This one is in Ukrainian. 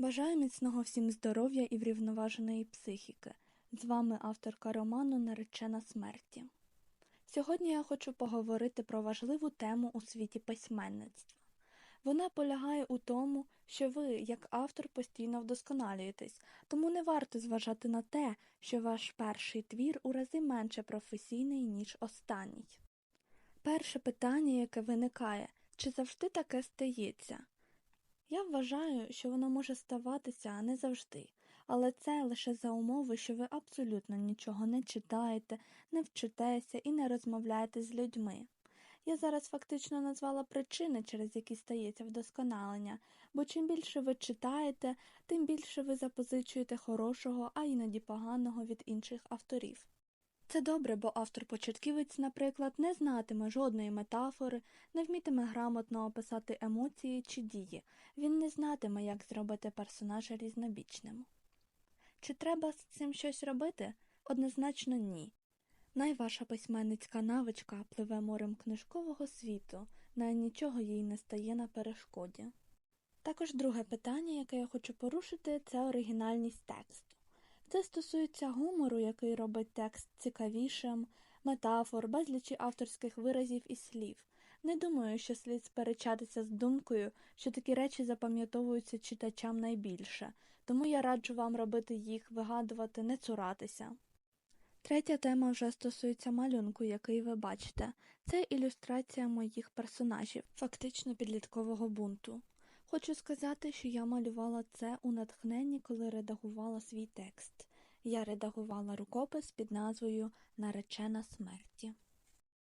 Бажаю міцного всім здоров'я і врівноваженої психіки. З вами авторка роману Наречена смерті. Сьогодні я хочу поговорити про важливу тему у світі письменництва. Вона полягає у тому, що ви, як автор, постійно вдосконалюєтесь, тому не варто зважати на те, що ваш перший твір у рази менше професійний, ніж останній. Перше питання, яке виникає, чи завжди таке стається? Я вважаю, що воно може ставатися не завжди, але це лише за умови, що ви абсолютно нічого не читаєте, не вчитеся і не розмовляєте з людьми. Я зараз фактично назвала причини, через які стається вдосконалення, бо чим більше ви читаєте, тим більше ви запозичуєте хорошого, а іноді поганого від інших авторів. Це добре, бо автор-початківець, наприклад, не знатиме жодної метафори, не вмітиме грамотно описати емоції чи дії, він не знатиме, як зробити персонажа різнобічним. Чи треба з цим щось робити? Однозначно ні. Найважча письменницька навичка пливе морем книжкового світу, на нічого їй не стає на перешкоді. Також друге питання, яке я хочу порушити, це оригінальність тексту. Це стосується гумору, який робить текст цікавішим, метафор, безлічі авторських виразів і слів. Не думаю, що слід сперечатися з думкою, що такі речі запам'ятовуються читачам найбільше, тому я раджу вам робити їх, вигадувати, не цуратися. Третя тема вже стосується малюнку, який ви бачите. Це ілюстрація моїх персонажів, фактично підліткового бунту. Хочу сказати, що я малювала це у натхненні, коли редагувала свій текст. Я редагувала рукопис під назвою Наречена смерті.